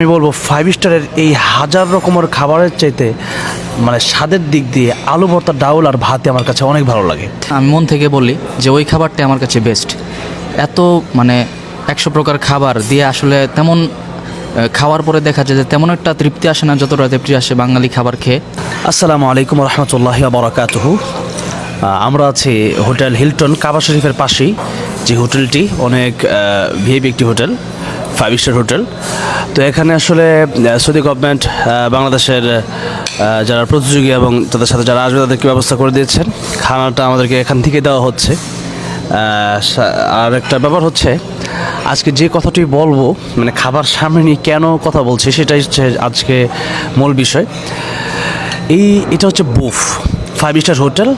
আমি বলব ফাইভ স্টারের এই হাজার রকমের খাবারের চাইতে মানে স্বাদের দিক দিয়ে আলু ভর্তা ডাউল আর ভাতে আমার কাছে অনেক ভালো লাগে। আমি মন থেকে বলি যে ওই খাবারটা আমার কাছে বেস্ট এত মানে একশো প্রকার খাবার দিয়ে আসলে তেমন খাওয়ার পরে দেখা যায় যে তেমন একটা তৃপ্তি আসে না যতটা তৃপ্তি আসে বাঙালি খাবার খেয়ে। আসসালামু আলাইকুম রহমতুল্লাহ বরাকাতুহু আমরা আছি হোটেল হিলটন কাবা শরীফের পাশেই যে হোটেলটি অনেক ভিআইপি একটি হোটেল। ফাইভ স্টার হোটেল তো এখানে আসলে সৌদি গভর্নমেন্ট বাংলাদেশের যারা প্রতিযোগী এবং তাদের সাথে যারা আসবে তাদেরকে ব্যবস্থা করে দিয়েছেন। খানাটা আমাদেরকে এখান থেকে দেওয়া হচ্ছে। আর একটা ব্যাপার হচ্ছে, আজকে যে কথাটি বলব মানে খাবার সামনে নিয়ে কেন কথা বলছি, সেটাই হচ্ছে আজকে মূল বিষয়। এই, এটা হচ্ছে বুফ। ফাইভ স্টার হোটেল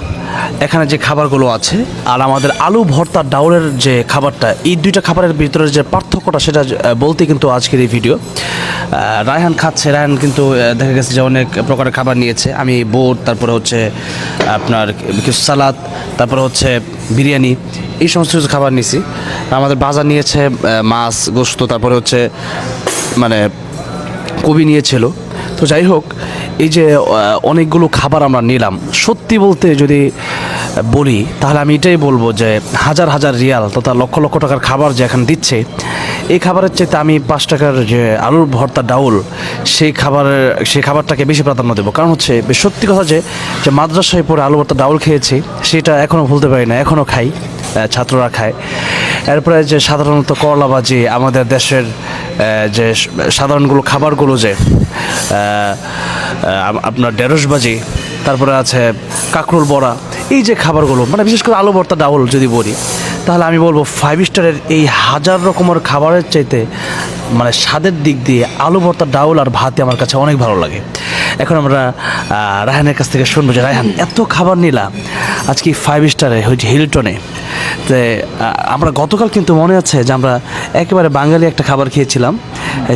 এখানে যে খাবারগুলো আছে, আর আমাদের আলু ভর্তা ডাউলের যে খাবারটা, এই দুইটা খাবারের ভিতরে যে পার্থক্যটা সেটা বলতে কিন্তু আজকের এই ভিডিও রায়হান খাচ্ছে, রায়হান কিন্তু দেখা গেছে যে অনেক প্রকারের খাবার নিয়েছে। আমি বোট তারপরে হচ্ছে আপনার কিছু সালাদ, তারপরে হচ্ছে বিরিয়ানি, এই সমস্ত কিছু খাবার নিয়েছি। আমাদের বাজার নিয়েছে মাছ, গোস্ত, তারপরে হচ্ছে মানে কবি নিয়েছিল। তো যাই হোক, এই যে অনেকগুলো খাবার আমরা নিলাম। সত্যি বলতে যদি বলি, তাহলে আমি এটাই বলব যে হাজার হাজার রিয়াল, তথা লক্ষ লক্ষ টাকার খাবার যে এখন দিচ্ছে, এই খাবারের চাইতে আমি পাঁচ টাকার যে আলুর ভর্তা ডাউল, সেই খাবারের সেই খাবারটাকে বেশি প্রাধান্য দেবো। কারণ হচ্ছে, সত্যি কথা যে যে মাদ্রাসায় পরে আলু ভর্তা ডাউল খেয়েছি, সেটা এখনও ভুলতে পারি না এখনও খাই। ছাত্ররা খায়। এরপরে যে সাধারণত করলা ভাজি, আমাদের দেশের যে সাধারণগুলো খাবারগুলো যে আপনার ঢেঁড়স তারপরে আছে কাঁকরোল বড়া, এই যে খাবারগুলো মানে বিশেষ করে আলু ভর্তা, ডাউল যদি বলি, তাহলে আমি বলব ফাইভ স্টারের এই হাজার রকমের খাবারের চাইতে মানে স্বাদের দিক দিয়ে আলু ভর্তা, ডাউল আর ভাতে আমার কাছে অনেক ভালো লাগে। এখন আমরা রায়হানের কাছ থেকে শুনব যে, রায়হান, এত খাবার নিলাম আজকে ফাইভ স্টারে হচ্ছে হিলটনে তো আমরা গতকাল কিন্তু মনে আছে যে আমরা একেবারে বাঙালি একটা খাবার খেয়েছিলাম।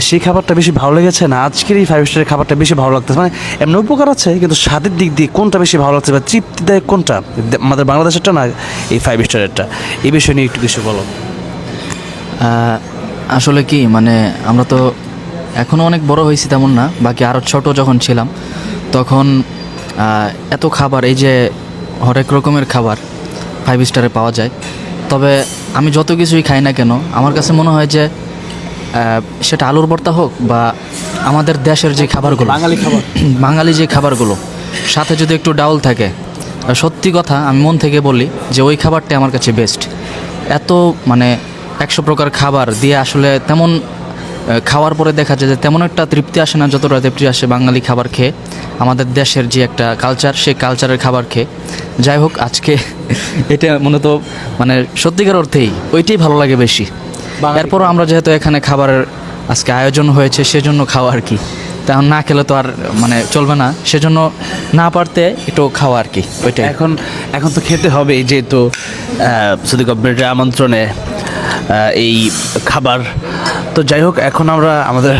সেই খাবারটা বেশি ভালো লেগেছে না, আজকের এই ফাইভ স্টারের খাবারটা বেশি ভালো লাগতেছে। মানে এমনি উপকার আছে, কিন্তু স্বাদের দিক দিয়ে কোনটা বেশি ভালো লাগছে বা তৃপ্তিদায়ক কোনটা? আমাদের বাংলাদেশেরটা না, এই ফাইভ স্টারেরটা এই বিষয় নিয়ে একটু কিছু বলো। আসলে কি মানে আমরা তো এখনও অনেক বড় হয়েছি তেমন না বাকি আরও ছোট যখন ছিলাম তখন এত খাবার এই যে হরেক রকমের খাবার ফাইভ স্টারে পাওয়া যায় তবে আমি যত কিছুই খাই না কেন আমার কাছে মনে হয় যে সেটা আলুর ভর্তা হোক বা আমাদের দেশের যে খাবারগুলো বাঙালি খাবার। বাঙালি যে খাবারগুলো সাথে যদি একটু ডাউল থাকে সত্যি কথা আমি মন থেকে বলি যে ওই খাবারটা আমার কাছে বেস্ট এত মানে একশো প্রকার খাবার দিয়ে আসলে তেমন খাওয়ার পরে দেখা যায় যে তেমন একটা তৃপ্তি আসে না যতটা তৃপ্তি আসে বাঙালি খাবার খেয়ে। আমাদের দেশের যে একটা কালচার সেই কালচারের খাবার খেয়ে। যাই হোক আজকে এটা মূলত মানে সত্যিকার অর্থেই ওইটাই ভালো লাগে বেশি। এরপরও আমরা যেহেতু এখানে খাবারের আজকে আয়োজন হয়েছে সেজন্য খাওয়া আর কি। তেমন না খেলে তো আর মানে চলবে না সেজন্য না পারতে একটু খাওয়া আর কি ওইটাই। এখন এখন তো খেতে হবে যেহেতু সৌদি গভর্নমেন্টের আমন্ত্রণে। এই খাবার। তো যাই হোক, এখন আমরা আমাদের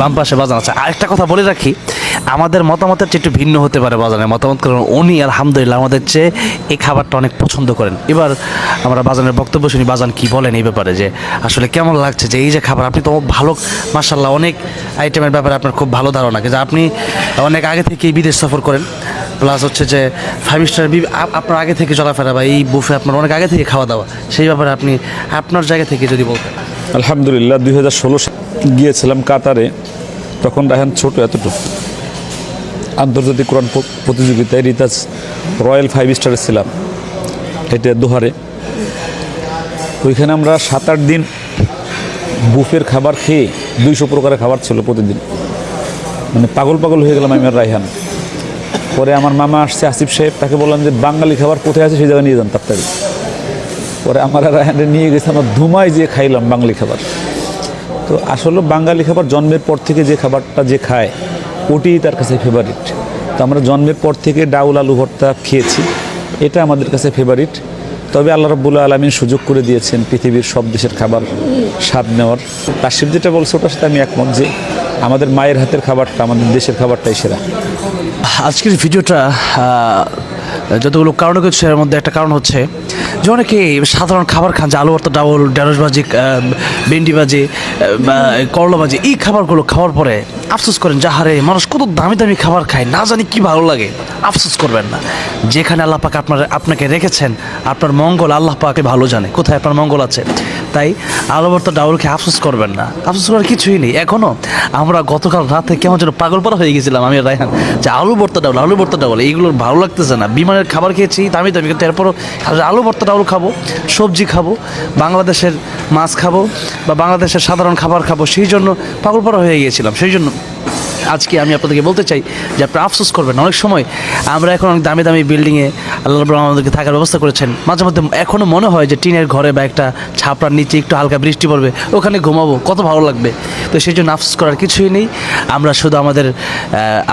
বাম পাশে বাজান আছে। আরেকটা কথা বলে রাখি, আমাদের মতামতের চেয়ে একটু ভিন্ন হতে পারে বাজানে মতামত, কারণ উনি আলহামদুলিল্লাহ আমাদের চেয়ে এই খাবারটা অনেক পছন্দ করেন। এবার আমরা বাজানের বক্তব্য শুনি, বাজান কি বলেন এই ব্যাপারে, যে আসলে কেমন লাগছে যে এই যে খাবার, আপনি তো ভালো মার্শাল্লাহ অনেক আইটেমের ব্যাপারে আপনার খুব ভালো ধারণা যে আপনি অনেক আগে থেকেই বিদেশ সফর করেন প্লাস হচ্ছে যে ফাইভ স্টার আপনার আগে থেকে চলাফেরা বা এই বুফে আপনার অনেক আগে থেকে খাওয়া দাওয়া সেই ব্যাপারে আপনি, আপনার জায়গা থেকে যদি বলতেন। আলহামদুলিল্লাহ, দুই হাজার ষোলো গিয়েছিলাম কাতারে। তখন রায়হান ছোট এতটুকু। আন্তর্জাতিক কোরআন প্রতিযোগিতায় রিতাজ রয়্যাল ফাইভ স্টারে ছিলাম। এটা দোহারে। ওইখানে আমরা সাত আট দিন বুফের খাবার খেয়ে দুইশো প্রকারের খাবার ছিল প্রতিদিন। মানে পাগল পাগল হয়ে গেলাম আমি আর রায়হান। পরে আমার মামা আসছে, আসিফ সাহেব, তাকে বললাম যে বাঙালি খাবার কোথায় আছে সেই জায়গায় নিয়ে যান তাড়াতাড়ি। পরে আমার রায়হানরে নিয়ে গেছে, আমার ধুমায় যে খাইলাম বাঙালি খাবার। তো আসলে বাঙালি খাবার জন্মের পর থেকে যে খাবারটা যে খায়, ওটিই তার কাছে ফেভারিট তো আমরা জন্মের পর থেকে ডাউল আলু ভর্তা খেয়েছি, এটা আমাদের কাছে ফেভারিট তবে আল্লাহ রব্বুল্লা আলমিন সুযোগ করে দিয়েছেন পৃথিবীর সব দেশের খাবার স্বাদ নেওয়ার। কাশিফ যেটা বলছে, ওটার সাথে আমি একমত যে আমাদের মায়ের হাতের খাবারটা, আমাদের দেশের খাবারটাই সেরা। আজকের ভিডিওটা যতগুলো কারণ কিছু, এর মধ্যে একটা কারণ হচ্ছে যে অনেকে সাধারণ খাবার খান, যে আলু ভর্তা ডাউল, ঢেঁড়স ভাজি ভেন্ডি ভাজি করলা ভাজি, এই খাবারগুলো খাওয়ার পরে আফসোস করেন যাহারে মানুষ কত দামি দামি খাবার খায়, না জানি কি ভালো লাগে। আফসোস করবেন না। যেখানে আল্লাহ পাক আপনার, আপনাকে রেখেছেন, আপনার মঙ্গল আল্লাহ পাকে ভালো জানে। কোথায় আপনার মঙ্গল আছে? তাই আলু ভর্তা ডাউল খেয়ে আফসোস করবেন না। আফসোস করার কিছুই নেই। এখনও আমরা গতকাল রাতে কেমন যেন পাগল পারা হয়ে গেছিলাম আমি রায়হান। যে আলু ভর্তা ডাউল আলু ভর্তা ডাউল এইগুলো ভালো লাগতেছে না। বিমানের খাবার খেয়েছি, দামি দামি, কিন্তু এরপরও আলু ভর্তা ডাউল খাব, সবজি খাব, বাংলাদেশের মাছ খাব বা বাংলাদেশের সাধারণ খাবার খাব, সেই জন্য পাগল পারা হয়ে গিয়েছিলাম সেই জন্য Thank you. আজকে আমি আপনাদেরকে বলতে চাই যে আপনারা আফসোস করবেন অনেক সময় আমরা এখন অনেক দামি দামি বিল্ডিংয়ে আল্লাহ আমাদেরকে থাকার ব্যবস্থা করেছেন। মাঝে মধ্যে এখনও মনে হয় যে টিনের ঘরে বা একটা ছাপড়ার নিচে একটু হালকা বৃষ্টি পড়বে, ওখানে ঘুমাবো, কত ভালো লাগবে। তো সেই জন্য আফসোস করার কিছুই নেই। আমরা শুধু আমাদের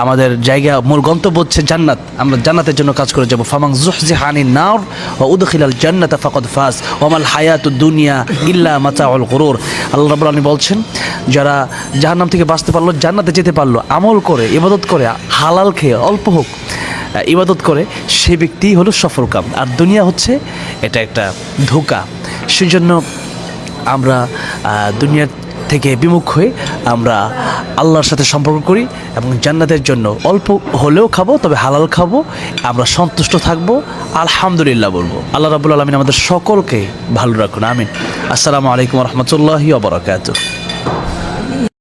আমাদের জায়গা, মূল গন্তব্য হচ্ছে জান্নাত। আমরা জান্নাতের জন্য কাজ করে যাব। ফামাং জুহজি হানি নাওর ও উদখিলাল জান্নাত ফাকদ ফাস ওমাল হায়াত দুনিয়া ইল্লা মাতাউল গরুর। আল্লাহ আলামিন বলছেন, যারা জাহান্নাম থেকে বাঁচতে পারল, জান্নাতে যেতে পারল। আমল করে, ইবাদত করে, হালাল খেয়ে অল্প হোক ইবাদত করে, সে ব্যক্তিই হলো সফলকাম। আর দুনিয়া হচ্ছে এটা একটা ধোকা। সেই জন্য আমরা দুনিয়ার থেকে বিমুখ হয়ে আমরা আল্লাহর সাথে সম্পর্ক করি এবং জান্নাতের জন্য অল্প হলেও খাব, তবে হালাল খাব, আমরা সন্তুষ্ট থাকব, আলহামদুলিল্লাহ বলব। আল্লাহ রাবুল আলমিন আমাদের সকলকে ভালো রাখুন, আমিন। আসসালামু আলাইকুম রহমতুল্লাহি ওবরাকাতুহ